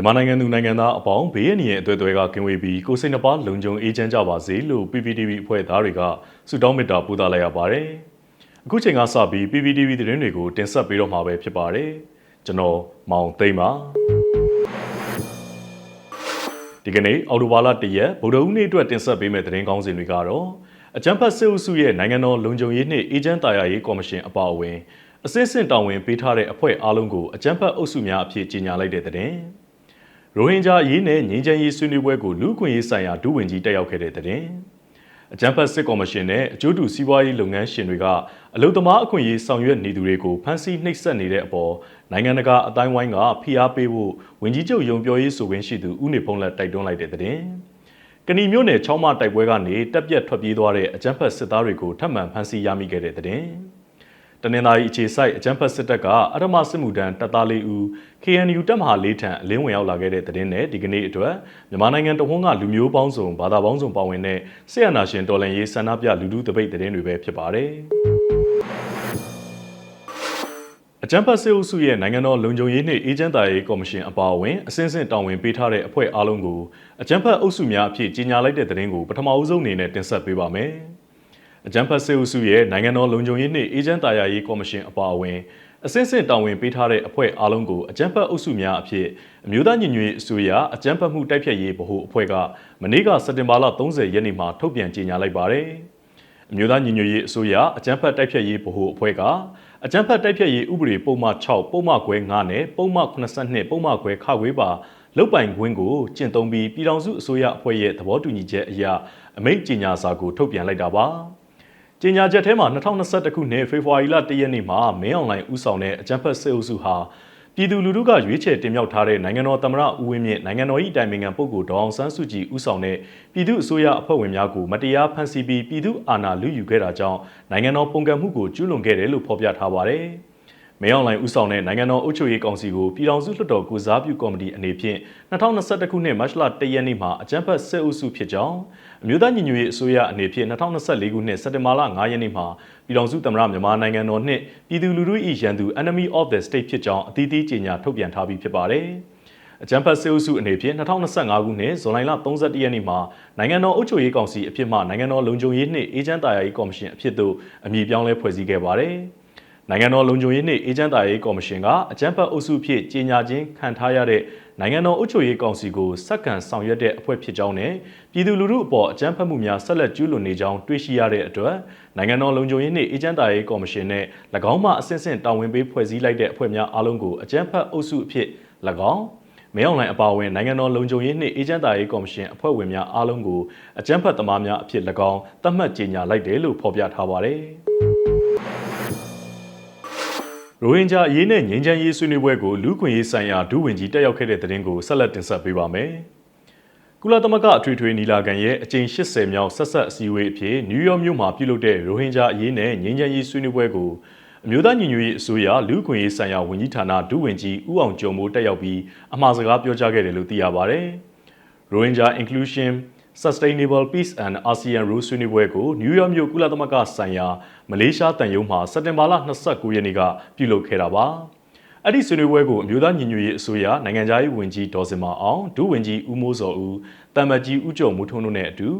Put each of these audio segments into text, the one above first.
မြန်မာနိုင်ငံသူနိုင်ငံသားအပေါင်းဘေးအန္တရာယ်အသွယ်သွယ်ကကင်းဝေးပြီးကိုယ်စိတ်နှပါလုံခြုံအေးချမ်းကြပါစေလို့ PPTV အဖွဲ့သားတွေကဆုတောင်းမေတ္တာပို့သလိုက်ရပါတယ်။အခုချိန်ကစပြီး PPTV သတင်းတွေကိုတင်ဆက်ပေးတော့မှာပဲဖြစ်ပါတယ်။ကျွန်တော်မောင်သိမ့်ပါ။ဒီကနေ့အော်တိုဘာလ၁ရက်ဗုဒ္ဓဦးနေ့အတွက်တင်ဆက်ပေးမယ့်သတင်းကောင်းစင်တွေကတော့အကြံဖတ်စစ်အုပ်စုရဲ့နိုင်ငံတော်လုံခြုံရေးနှင့်အေဂျင့်တာယာရေးကော်မရှင်အပါအဝင်အစစ်အစင်တာဝန်ပေးထားတဲ့အဖွဲ့အားလုံးကိုအကြံဖတ်အုပ်စုများအဖြစ်ကြီးညာလိုက်တဲ့သတင်း။ ရိုဟင်ဂျာအရေးနဲ့ငြိမ်းချမ်းရေးဆွေးနွေးပွဲကိုလူ့ခွင့်ရေးဆိုင်ရာဒုဝန်ကြီးတက်ရောက်ခဲ့တဲ့တဲ့။အကြံဖတ်စစ်ကော်မရှင်နဲ့အကျိုးတူစီးပွားရေးလုပ်ငန်းရှင်တွေကအလုသမားအခွင့်အရေးဆောင်ရွက်နေသူတွေကိုဖမ်းဆီးနှိပ်စက်နေတဲ့အပေါ်နိုင်ငံတကာအတိုင်းဝိုင်းကဖိအားပေးဖို့ဝန်ကြီးချုပ်ယုံပြောရေးဆိုခွင့်ရှိသူဦးနေဖုံးလက်တိုက်တွန်းလိုက်တဲ့တဲ့။ကဏီမျိုးနယ်ချောင်းမတိုက်ပွဲကနေတက်ပြက်ထွက်ပြေးသွားတဲ့အကြံဖတ်စစ်သားတွေကိုထပ်မံဖမ်းဆီးရမိခဲ့တဲ့တဲ့။တ နင်္သာရီအခြေစိုက်အကြမ်းဖက်စစ်တပ်ကအရမစစ်မှုထမ်းတပ်သားလေးဦး KNU တပ်မဟာလေးထံအလင်းဝင်ရောက်လာခဲ့တဲ့တဲ့င်းနဲ့ဒီကနေ့အတွက်မြန်မာနိုင်ငံတဝန်းကလူမျိုးပေါင်းစုံဘာသာပေါင်းစုံပါဝင်တဲ့ဆီယနာရှင်တော်လှန်ရေးဆန္ဒပြလူထုတပိတ်တဲ့င်းတွေပဲဖြစ်ပါတယ်အကြံဖတ်စစ်အုပ်စုရဲ့နိုင်ငံတော်လုံခြုံရေးနှင့်အေဂျင့်တာရေးကော်မရှင်အပါအဝင်အစင်းစင်တာဝန်ပေးထားတဲ့အဖွဲ့အားလုံးကိုအကြံဖတ်အုပ်စုများအဖြစ်ကြီးညာလိုက်တဲ့သတင်းကိုပထမအဦးဆုံးအနေနဲ့တင်ဆက်ပေးပါမယ်။ အကြံဖတ်စစ်အုပ်စုရဲ့နိုင်ငံတော်လုံခြုံရေးနှင့်အေဂျင့်တာယာရေးကော်မရှင်အပါအဝင်အစစ်စစ်တာဝန်ပေးထားတဲ့အဖွဲ့အားလုံးကိုအကြံဖတ်အုပ်စုများအဖြစ်အမျိုးသားညီညွတ်ရေးအစိုးရအကြံဖတ်မှုတိုက်ဖြတ်ရေးဗဟိုအဖွဲ့ကမနေ့ကစက်တင်ဘာလ30ရက်နေ့မှာထုတ်ပြန်ကြေညာလိုက်ပါတယ်။အမျိုးသားညီညွတ်ရေးအစိုးရအကြံဖတ်တိုက်ဖြတ်ရေးဗဟိုအဖွဲ့ကအကြံဖတ်တိုက်ဖြတ်ရေးဥပဒေပုံမှန်6ပုံမှန်ခွဲ9နဲ့ပုံမှန်82ပုံမှန်ခွဲခခွေးပါလုတ်ပိုင်ခွင့်ကိုကျင့်သုံးပြီးပြည်ထောင်စုအစိုးရအဖွဲ့ရဲ့သဘောတူညီချက်အရအမိန့်ကြေညာစာကိုထုတ်ပြန်လိုက်တာပါ။ ကြေညာချက်ထဲမှာ2021ခုနှစ်ဖေဖော်ဝါရီလ1ရက်နေ့မှာမင်းအွန်လိုင်းဦးဆောင်တဲ့အကြံဖက်စစ်အုပ်စုဟာပြည်သူလူထုကရွေးချယ်တင်မြှောက်ထားတဲ့နိုင်ငံတော်သမ္မတဦးဝင်းမြင့်နိုင်ငံတော်၏အတိုင်ပင်ခံပုဂ္ဂိုလ်ဒေါအောင်ဆန်းစုကြည်ဦးဆောင်တဲ့ပြည်သူ့အစိုးရအဖွဲ့ဝင်များကိုမတရားဖမ်းဆီးပြီးပြည်သူအာဏာလုယူခဲ့တာကြောင့်နိုင်ငံတော်ပုံကံမှုကိုကျူးလွန်ခဲ့တယ်လို့ဖော်ပြထားပါတယ်။မင်းအောင်လှိုင်ဦးဆောင်တဲ့နိုင်ငံတော်အုပ်ချုပ်ရေးကောင်စီကိုပြည်ထောင်စုလွှတ်တော်ကုစားပြုကော်မတီအနေဖြင့်2021ခုနှစ်မတ်လ1ရက်နေ့မှာအကြံဖတ်စစ်အုပ်စုဖြစ်ကြောင်း အမျိုးသားညီညွတ်ရေးအစိုးရအနေဖြင့်2024ခုနှစ်စက်တင်ဘာလ9ရက်နေ့မှာပြည်ထောင်စုသမ္မတမြန်မာနိုင်ငံတော်နှင့်ပြည်သူလူထု၏ရန်သူ Enemy of the State ဖြစ်ကြောင်းအသီးသီးကြေညာထုတ်ပြန်ထားပြီးဖြစ်ပါတယ်။အကြံဖတ်စေအုပ်စုအနေဖြင့်2025ခုနှစ်ဇွန်လ31ရက်နေ့မှာနိုင်ငံတော်အုပ်ချုပ်ရေးကောင်စီအဖြစ်မှနိုင်ငံတော်လုံခြုံရေးနှင့်အေဂျင့်တာယာရေးကော်မရှင်အဖြစ်သို့အမည်ပြောင်းလဲဖွဲ့စည်းခဲ့ပါတယ်။နိုင်ငံတော်လုံခြုံရေးနှင့်အေဂျင့်တာရေးကော်မရှင်ကအကြံဖတ်အုပ်စုဖြင့်ကြေညာခြင်းခံထားရတဲ့ နိုင်ငံတော်အုပ်ချုပ်ရေးကောင်စီကိုစက္ကန့်ဆောင်ရွက်တဲ့အဖွဲ့ဖြစ်ကြောင်းနဲ့ပြည်သူလူထုအပေါ်အကြမ်းဖက်မှုများဆက်လက်ကျူးလွန်နေကြောင်းတွေ့ရှိရတဲ့အတွက်နိုင်ငံတော်လုံခြုံရေးနှင့်အေဂျင့်တာရေးကော်မရှင်နဲ့၎င်းမှအဆင့်ဆင့်တာဝန်ပေးဖွဲ့စည်းလိုက်တဲ့အဖွဲ့များအားလုံးကိုအကြမ်းဖက်အုပ်စုအဖြစ်၎င်းမင်းအောင်လှိုင်အပါအဝင်နိုင်ငံတော်လုံခြုံရေးနှင့်အေဂျင့်တာရေးကော်မရှင်အဖွဲ့ဝင်များအားလုံးကိုအကြမ်းဖက်သမားများအဖြစ်၎င်းသတ်မှတ်ကြေညာလိုက်တယ်လို့ဖော်ပြထားပါတယ်။ ရိုဟင်ဂျာအရေးနဲ့ငြိမ်းချမ်းရေးဆွေးနွေးပွဲကိုလူခွင့်ရေးဆိုင်ရာဒုဝန်ကြီးတက်ရောက်ခဲ့တဲ့တဲ့တင်ကိုဆက်လက်တင်ဆက်ပေးပါမယ်။ကုလသမဂ္ဂအထွေထွေညီလာခံရဲ့အကြိမ်80မြောက်ဆက်ဆက်အစည်းအဝေးအဖြစ်နယူးယောက်မြို့မှာပြုလုပ်တဲ့ရိုဟင်ဂျာအရေးနဲ့ငြိမ်းချမ်းရေးဆွေးနွေးပွဲကိုအမျိုးသားညီညွတ်ရေးအစိုးရလူခွင့်ရေးဆိုင်ရာဝန်ကြီးဌာနဒုဝန်ကြီးဦးအောင်ကျော်မိုးတက်ရောက်ပြီးအမှားစကားပြောကြားခဲ့တယ်လို့သိရပါဗျ။ Rohingya Inclusion Sustainable Peace and ASEAN Rules ဆွေးနွေးပွဲကိုနယူးယောက်မြို့ကုလသမဂ္ဂဆိုင်ရာမလေးရှားတန်ယုံမှာစက်တင်ဘာလ29ရက်နေ့ကပြုလုပ်ခဲ့တာပါ။အဲ့ဒီဆွေးနွေးပွဲကိုအမျိုးသားညီညွတ်ရေးအစိုးရနိုင်ငံခြားရေးဝန်ကြီးဒေါ်စင်မာအောင်ဒုဝန်ကြီးဦးမိုးစောဦးတမ္မကြီးဦးကျော်မူထွန်းတို့နဲ့အတူ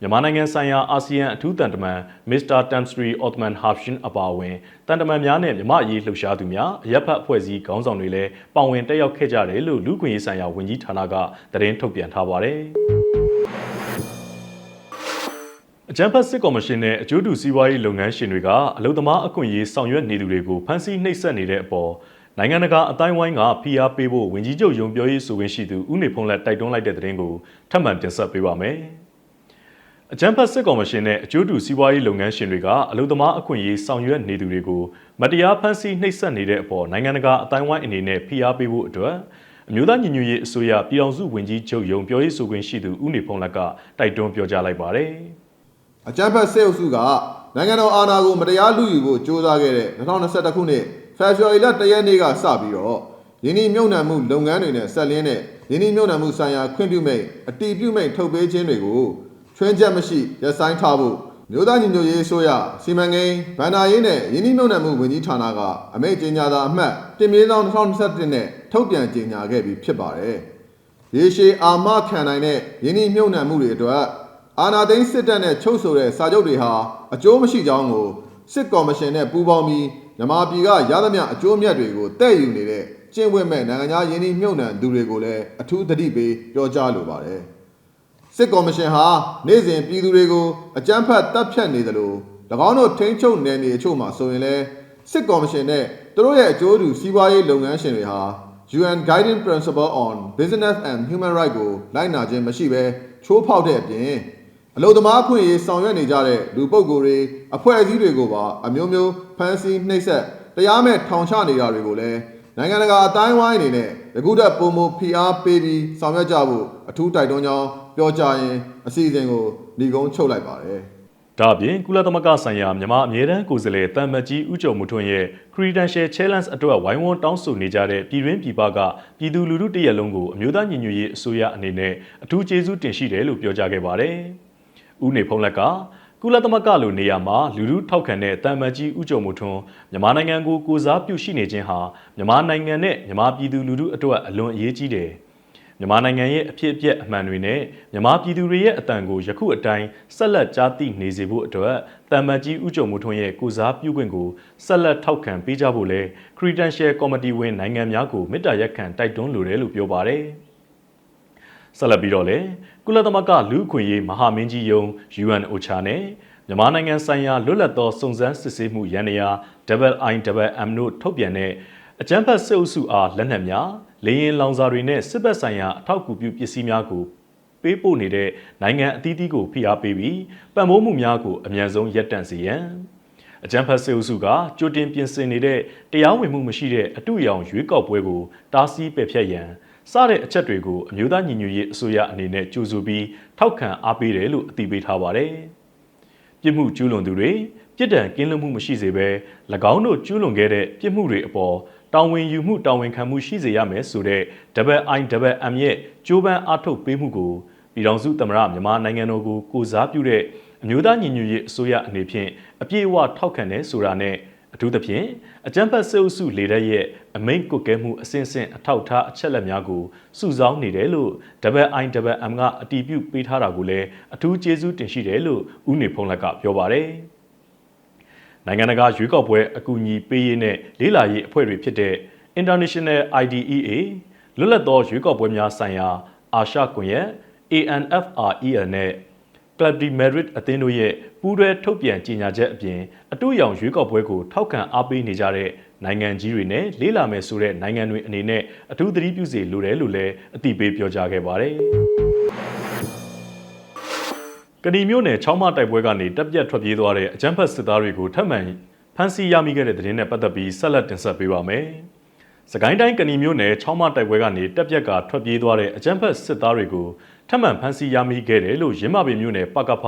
မြန်မာနိုင်ငံဆိုင်ရာအာဆီယံအထူးတန်တမန်မစ္စတာတမ်စထရီအော့တမန်ဟာဖ်ရှင်အပါအဝင်တန်တမန်များနဲ့မြမအရေးလှုပ်ရှားသူများအရက်ဖတ်အဖွဲ့အစည်းခေါင်းဆောင်တွေလည်းပါဝင်တက်ရောက်ခဲ့ကြတယ်လို့လူ့ခွင့်ရေးဆိုင်ရာဝန်ကြီးဌာနကသတင်းထုတ်ပြန်ထားပါတယ်။ အကြံဖတ်စစ်ကော်မရှင်နဲ့အကျိုးတူစီးပွားရေးလုပ်ငန်းရှင်တွေကအလုံသမားအခွင့်အရေးဆောင်ရွက်နေသူတွေကိုဖမ်းဆီးနှိပ်စက်နေတဲ့အပေါ်နိုင်ငံတကာအတိုင်းဝိုင်းကဖိအားပေးဖို့ဝင်ကြီးချုပ်ယုံပြောရေးဆိုခွင့်ရှိသူဦးနေဖုံးလက်တိုက်တွန်းလိုက်တဲ့သတင်းကိုထပ်မံတင်ဆက်ပေးပါမယ်။အကြံဖတ်စစ်ကော်မရှင်နဲ့အကျိုးတူစီးပွားရေးလုပ်ငန်းရှင်တွေကအလုံသမားအခွင့်အရေးဆောင်ရွက်နေသူတွေကိုမတရားဖမ်းဆီးနှိပ်စက်နေတဲ့အပေါ်နိုင်ငံတကာအတိုင်းဝိုင်းအနေနဲ့ဖိအားပေးဖို့အတွက် အမျိုးသားညီညွတ်ရေးအစိုးရပြည်ထောင်စုဝန်ကြီးချုပ်ယုံပြောရေးဆိုခွင့်ရှိသူဦးနေဖုံးလက်ကတိုက်တွန်းပြောကြားလိုက်ပါတယ်။အကြမ်းဖက်စစ်အုပ်စုကနိုင်ငံတော်အာဏာကိုမတရားလူယူဖို့ကြိုးစားခဲ့တဲ့2021ခုနှစ်ဖေဖော်ဝါရီလ1ရက်နေ့ကစပြီးတော့ယင်းဒီမြုံနှံမှုလုပ်ငန်းတွေနဲ့ဆက်လင်းတဲ့ယင်းဒီမြုံနှံမှုဆိုင်ရာခွင့်ပြုမိတ်အတီးပြုမိတ်ထုတ်ပေးခြင်းတွေကိုချွင်းချက်မရှိရပ်ဆိုင်းထားဖို့မြို့သားညီညွတ်ရေးဆိုရစီမံကိန်းဗန္ဒာရေးနဲ့ယင်းဒီမြုံနှံမှုဝန်ကြီးဌာနကအမိန့်ကြေညာတာအမှတ်တင်မြေဆောင်2021နဲ့ ထုတ်ပြန်ကြေညာခဲ့ပြီးဖြစ်ပါတယ်ရေရှည်အာမခံနိုင်တဲ့ယင်းနှိမြုပ်နှံမှုတွေအတွက်အာဏာသိမ်းစစ်တပ်နဲ့ချုပ်ဆိုတဲ့စာချုပ်တွေဟာအကျိုးမရှိကြောင်းကိုစစ်ကော်မရှင်နဲ့ပူးပေါင်းပြီးမြန်မာပြည်ကရသမျှအကျိုးအမြတ်တွေကိုတဲ့ယူနေတဲ့ကျင့်ဝတ်မဲ့နိုင်ငံသားယင်းနှိမြုပ်နှံသူတွေကိုလည်းအထူးသတိပေးပြောကြားလိုပါတယ်။စစ်ကော်မရှင်ဟာနေ့စဉ်ပြည်သူတွေကိုအကြမ်းဖက်တပ်ဖြတ်နေတယ်လို့၎င်းတို့ထိန်းချုပ်နယ်မြေအချို့မှာဆိုရင်လည်းစစ်ကော်မရှင်နဲ့သူတို့ရဲ့အကျိုးတူစီးပွားရေးလုပ်ငန်းရှင်တွေဟာ UN Guiding Principle on Business and Human Rights ကိုလိုက်နာခြင်းမရှိဘဲချိုးဖောက်တဲ့အပြင်အလို့သမားအခွင့်အရေးဆောင်ရွက်နေကြတဲ့လူပုဂ္ဂိုလ်တွေအဖွဲ့အစည်းတွေကိုပါအမျိုးမျိုးဖမ်းဆီးနှိပ်စက်တရားမဲ့ထောင်ချနေတာတွေကိုလည်းနိုင်ငံတကာအတိုင်းဝိုင်းအနေနဲ့တကူတက်ပုံမဖိအားပေးပြီးဆောင်ရွက်ကြဖို့အထူးတိုက်တွန်းကြောင်းပြောကြားရင်အစီအစဉ်ကိုညီကုန်းချုပ်လိုက်ပါတယ်။ ဒါ့အပြင်ကုလသမဂ္ဂဆိုင်ရာမြန်မာအမြဲတမ်းကိုယ်စားလှယ်တမ်မတ်ကြီးဦးကျော်မှုထွန်းရဲ့ Credential Challenge အတွက်ဝိုင်းဝန်းတောင်းဆိုနေကြတဲ့ပြည်တွင်းပြည်ပကပြည်သူလူထုတရက်လုံးကိုအမျိုးသားညီညွတ်ရေးအစိုးရအနေနဲ့အထူးကျေးဇူးတင်ရှိတယ်လို့ပြောကြားခဲ့ပါတယ်။ဦးနေဖုံးလက်ကကုလသမဂ္ဂလိုနေရာမှာလူထုထောက်ခံတဲ့တမ်မတ်ကြီးဦးကျော်မှုထွန်းမြန်မာနိုင်ငံကိုကိုစားပြုရှိနေခြင်းဟာမြန်မာနိုင်ငံနဲ့မြန်မာပြည်သူလူထုအတွက်အလွန်အရေးကြီးတယ်။ မြန်မာနိုင်ငံရဲ့အဖြစ်အပျက်အမှန်တွေနဲ့မြန်မာပြည်သူတွေရဲ့အတန်ကိုယခုအတိုင်းဆက်လက်ကြားသိနေစေဖို့အတွက်တမ်မတ်ကြီးဦးကျော်မှုထွန်းရဲ့ကိုစားပြုခွင့်ကိုဆက်လက်ထောက်ခံပေးကြဖို့လဲ Credential Committee ဝင်နိုင်ငံများကိုမေတ္တာရက်ခံတိုက်တွန်းလိုတယ်လို့ပြောပါတယ်။ဆက်လက်ပြီးတော့လေကုလသမဂ္ဂလူ့အခွင့်အရေးမဟာမင်းကြီးယုံ UNOCHA နဲ့မြန်မာနိုင်ငံဆိုင်ရာလွတ်လပ်သောစုံစမ်းစစ်ဆေးမှုရန်ရာ IIMM တို့ထုတ်ပြန်တဲ့အကြမ်းဖက်စစ်အုပ်စုအားလက်နက်များ လေရင်လောင်စာတွေနဲ့စစ်ဘက်ဆိုင်ရာအထောက်အကူပြုပစ္စည်းများကိုပေးပို့နေတဲ့နိုင်ငံအသီးသီးကိုဖိအားပေးပြီးပံ့ပိုးမှုများကိုအမြန်ဆုံးရပ်တန့်စေရန်အကြမ်းဖက်စစ်အုပ်စုကကြိုတင်ပြင်ဆင်နေတဲ့တရားဝင်မှုမရှိတဲ့အတူရောင်ရွေးကောက်ပွဲကိုတားဆီးပယ်ဖျက်ရန်စတဲ့အချက်တွေကိုအမျိုးသားညီညွတ်ရေးအစိုးရအနေနဲ့ကြိုးဆိုပြီးထောက်ခံအားပေးတယ်လို့အတည်ပြုထားပါတယ်။ပြစ်မှုကျူးလွန်သူတွေပြစ်ဒဏ်ကင်းလွတ်မှုမရှိစေဘဲ၎င်းတို့ကျူးလွန်ခဲ့တဲ့ပြစ်မှုတွေအပေါ် တာဝန်ယူမှုတာဝန်ခံမှုရှိစေရမယ်ဆိုတဲ့ IIMM ရဲ့ကြိုးပမ်းအားထုတ်ပေးမှုကိုပြည်ထောင်စုသမ္မတမြန်မာနိုင်ငံတော်ကိုကိုစားပြုတဲ့အမျိုးသားညီညွတ်ရေးအစိုးရအနေဖြင့်အပြည့်အဝထောက်ခံတယ်ဆိုတာနဲ့အထူးသဖြင့်အကြံဖတ်စစ်အုပ်စုလေတပ်ရဲ့အမိန့်ကွက်ကဲမှုအစဉ်စဉ်အထောက်ထားအချက်လက်များကိုစုဆောင်းနေတယ်လို့ IIMM ကအတည်ပြုပေးထားတာကိုလည်းအထူးကျေးဇူးတင်ရှိတယ်လို့ဦးနေဖုံးလက်ကပြောပါတယ်။ နိုင်ငံတကာရွေးကောက်ပွဲအကူအညီပေးရေးနဲ့လေးလာရေးအဖွဲ့တွေဖြစ်တဲ့ International IDEA လွတ်လပ်သောရွေးကောက်ပွဲများဆိုင်ရာအာရှကွန်ရက် ANFREL နဲ့ Club de Merit အသင်းတို့ရဲ့ပူးတွဲထုတ်ပြန်ကြေညာချက်အပြင်အတူရောင်ရွေးကောက်ပွဲကိုထောက်ခံအားပေးနေကြတဲ့နိုင်ငံကြီးတွေနဲ့လေးလာမယ်ဆိုတဲ့နိုင်ငံတွေအနေနဲ့အထူးသတိပြုစေလိုတယ်လို့လည်းအသိပေးပြောကြားခဲ့ပါတယ်။ ကဏီမျိုးနယ်ချောင်းမတိုက်ပွဲကနေတက်ပြတ်ထွက်ပြေးသွားတဲ့အကြမ်းဖက်စစ်သားတွေကိုထပ်မံဖမ်းဆီးရမိခဲ့တဲ့တဲ့တင်နဲ့ပတ်သက်ပြီးဆက်လက်တင်ဆက်ပေးပါမယ်။စကိုင်းတိုင်းကဏီမျိုးနယ်ချောင်းမတိုက်ပွဲကနေတက်ပြက်ကထွက်ပြေးသွားတဲ့အကြမ်းဖက်စစ်သားတွေကိုထပ်မံဖမ်းဆီးရမိခဲ့တယ်လို့ရင်းမပင်မျိုးနယ်ပကဖ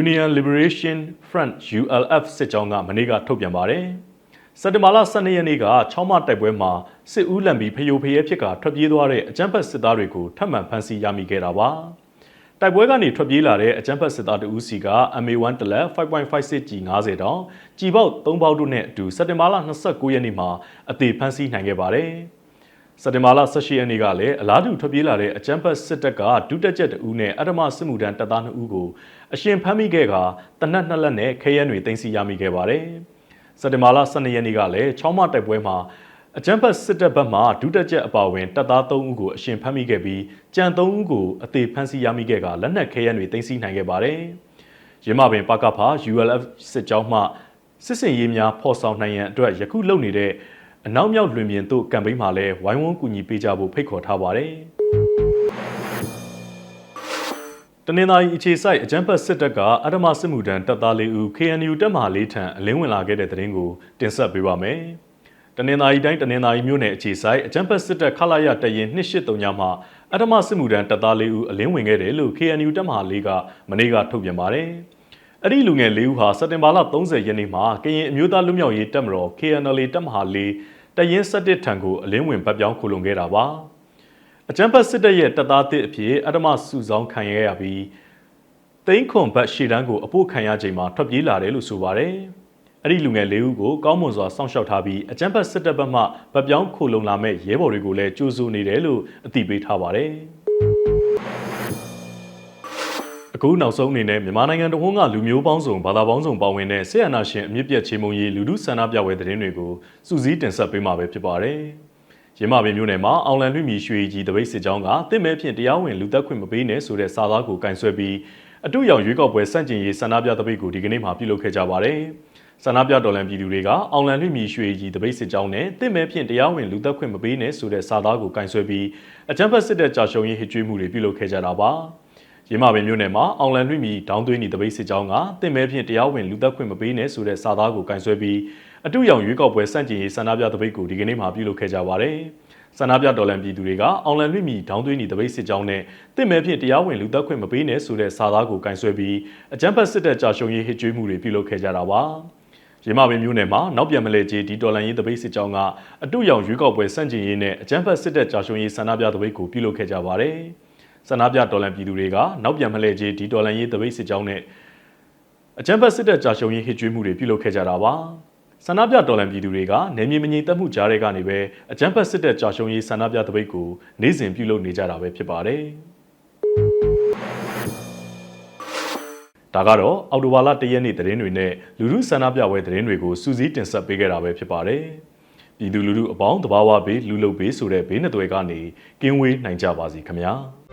Union Liberation Front ULF စစ်ကြောင်းကမနေ့ကထုတ်ပြန်ပါတယ်။စက်တင်ဘာလ12ရက်နေ့ကချောင်းမတိုက်ပွဲမှာစစ်ဦးလံပြီးဖျို့ဖျဲဖြစ်ကထွက်ပြေးသွားတဲ့အကြမ်းဖက်စစ်သားတွေကိုထပ်မံဖမ်းဆီးရမိခဲ့တာပါ။ တိုက်ပွဲကနေထွက်ပြေးလာတဲ့အကြမ်းဖက်စစ်သားတဦးစီက MA1 တလက် 5.56G 90တောင်ကြီပေါက်3ပေါက်တို့နဲ့အတူစက်တင်ဘာလ29ရက်နေ့မှာအသေးဖမ်းဆီးနိုင်ခဲ့ပါတယ်။စက်တင်ဘာလ18ရက်နေ့ကလည်းအလားတူထွက်ပြေးလာတဲ့အကြမ်းဖက်စစ်တပ်ကဒုတက်ချက်တဦးနဲ့အထမစစ်မှုထမ်းတပ်သား2ဦးကိုအရှင်ဖမ်းမိခဲ့ကတနက်နှစ်လက်နဲ့ခဲယမ်းတွေတင်စီရမိခဲ့ပါတယ်။စက်တင်ဘာလ12ရက်နေ့ကလည်းချောင်းမတိုက်ပွဲမှာ အကြမ်းဖက်စစ်တပ်ဘက်မှဒုတက်ချက်အပါအဝင်တပ်သား3ဦးကိုအရှင်ဖမ်းမိခဲ့ပြီးကြံ3ဦးကိုအသေးဖမ်းဆီးရမိခဲ့ကလက်နက်ခဲယမ်းတွေတင်စီနိုင်ခဲ့ပါတယ်။ရင်းမပင်ပကဖာ ULF စစ်ကြောင်းမှစစ်စင်ရေးများဖော်ဆောင်နိုင်ရန်အတွက်ယခုလုပ်နေတဲ့အနောက်မြောက်လွင်ပြင်သို့ကမ်ပိန်းမှာလည်းဝိုင်းဝန်းကူညီပေးကြဖို့ဖိတ်ခေါ်ထားပါတယ်။တနင်္သာရီအခြေစိုက်အကြမ်းဖက်စစ်တပ်ကအဓမ္မစစ်မှုထမ်းတပ်သားလေးဦး KNU တပ်မဟာလေးထံအလင်းဝင်လာခဲ့တဲ့တဲ့ရင်ကိုတင်ဆက်ပေးပါမယ်။ တနင်္သာရီတိုင်းတနင်္သာရီမြို့နယ်အခြေစိုက်အကြမ်းဖက်စစ်တပ်ခလာရတရင်283ညမှာအဓမ္မစစ်မှုထမ်းတပ်သားလေးဦးအလင်းဝင်ခဲ့တယ်လို့ KNU တပ်မဟာလေးကမနေ့ကထုတ်ပြန်ပါတယ်။အဲ့ဒီလူငယ်လေးဦးဟာစက်တင်ဘာလ30ရက်နေ့မှာကရင်အမျိုးသားလူမျိုးရေးတပ်မတော် KNL တပ်မဟာလေးတရင်17ထံကိုအလင်းဝင်ဗတ်ပြောင်းခုလုံခဲ့တာပါအကြမ်းဖက်စစ်တပ်ရဲ့တပ်သားတစ်အဖြစ်အဓမ္မစုဆောင်းခံရရပြီးတိန်းခွန်ဘတ်ရှေတန်းကိုအပို့ခံရချိန်မှာထွက်ပြေးလာတယ်လို့ဆိုပါတယ် အဲ့ဒီလူငယ်၄ဦးကိုကောင်းမွန်စွာစောင့်ရှောက်ထားပြီးအကြမ်းဖက်စစ်တပ်ဘက်မှဗပြောင်းခိုလုံလာမဲ့ရဲဘော်တွေကိုလည်းကြိုးစိုးနေတယ်လို့အသိပေးထားပါတယ်။အခုနောက်ဆုံးအနေနဲ့မြန်မာနိုင်ငံတဝန်းကလူမျိုးပေါင်းစုံဘာသာပေါင်းစုံပါဝင်တဲ့ဆေးရနာရှင်အမြင့်ပြတ်ချေမုံရေးလူထုဆန္ဒပြပွဲသတင်းတွေကိုစူးစီးတင်ဆက်ပေးမှာပဲဖြစ်ပါတယ်။ရင်းမပင်မျိုးနယ်မှာအောင်လန်လွှင့်မီရွှေကြီးတပိတ်စစ်ကြောင်းကတစ်မဲဖြင့်တရားဝင်လူသက်ခွင့်မပေးနဲ့ဆိုတဲ့စာသားကိုကင်ဆွဲပြီးအတူရောင်ရွေးကောက်ပွဲစန့်ကျင်ရေးဆန္ဒပြတပိတ်ကိုဒီကနေ့မှပြုလုပ်ခဲ့ကြပါတယ်။ ဆန္ဒပြတော်လှန်ပြည်သူတွေကအောင်လန်လွှင့်မီရွှေကြီးတပိတ်စစ်ကြောင်းနဲ့တစ်မဲဖြင့်တရားဝင်လူသက်ခွင့်မပေးနဲ့ဆိုတဲ့စာသားကိုကင်ဆွဲပြီးအကြမ်းဖက်စစ်တပ်ကြာရှုံးရေးဟစ်ကြွေးမှုတွေပြုလုပ်ခဲ့ကြတာပါ။ရင်းမာပင်မြို့နယ်မှာအောင်လန်လွှင့်မီဒေါင်းသွင်းဤတပိတ်စစ်ကြောင်းကတင်မဲဖြင့်တရားဝင်လူသက်ခွင့်မပေးနဲ့ဆိုတဲ့စာသားကိုကင်ဆွဲပြီးအတူရောင်ရွေးကောက်ပွဲစန့်ကျင်ရေးဆန္ဒပြတပိတ်ကိုဒီကနေ့မှပြုလုပ်ခဲ့ကြပါတယ်။ဆန္ဒပြတော်လှန်ပြည်သူတွေကအောင်လန်လွှင့်မီဒေါင်းသွင်းဤတပိတ်စစ်ကြောင်းနဲ့တင်မဲဖြင့်တရားဝင်လူသက်ခွင့်မပေးနဲ့ဆိုတဲ့စာသားကိုကင်ဆွဲပြီးအကြမ်းဖက်စစ်တပ်ကြာရှုံးရေးဟစ်ကြွေးမှုတွေပြုလုပ်ခဲ့ကြတာပါ။ ရင်းမာပင်မျိုးနယ်မှာနောက်ပြန်မလဲကြီးဒီတော်လန်ရေးတပိတ်စစ်ကြောင်းကအတူရောင်ရွေးကောက်ပွဲစန့်ကျင်ရေးနဲ့အကြမ်းဖက်စစ်တပ်ကြာရှုံးရေးဆန္ဒပြတပိတ်ကိုပြုလုပ်ခဲ့ကြပါတယ်။ဆန္ဒပြတော်လန်ပြည်သူတွေကနောက်ပြန်မလဲကြီးဒီတော်လန်ရေးတပိတ်စစ်ကြောင်းနဲ့အကြမ်းဖက်စစ်တပ်ကြာရှုံးရေးဟစ်ကြွေးမှုတွေပြုလုပ်ခဲ့ကြတာပါဆန္ဒပြတော်လန်ပြည်သူတွေကနေမြေမငြိမ်သက်မှုကြားတွေကနေပဲအကြမ်းဖက်စစ်တပ်ကြာရှုံးရေးဆန္ဒပြတပိတ်ကိုနေ့စဉ်ပြုလုပ်နေကြတာပဲဖြစ်ပါတယ် ဒါကတော့အော်တိုဘာလ၁ရက်နေ့သတင်းတွေနဲ့လူမှုဆန္ဒပြပွဲသတင်းတွေကိုစူးစီးတင်ဆက်ပေးခဲ့တာပဲဖြစ်ပါတယ်ပြည်သူလူထုအပေါင်းတဘာဝဘေးလူလုဘေးဆိုတဲ့ဘေးနှစ်သွဲကနေကင်းဝေးနိုင်ကြပါစီခင်ဗျာ။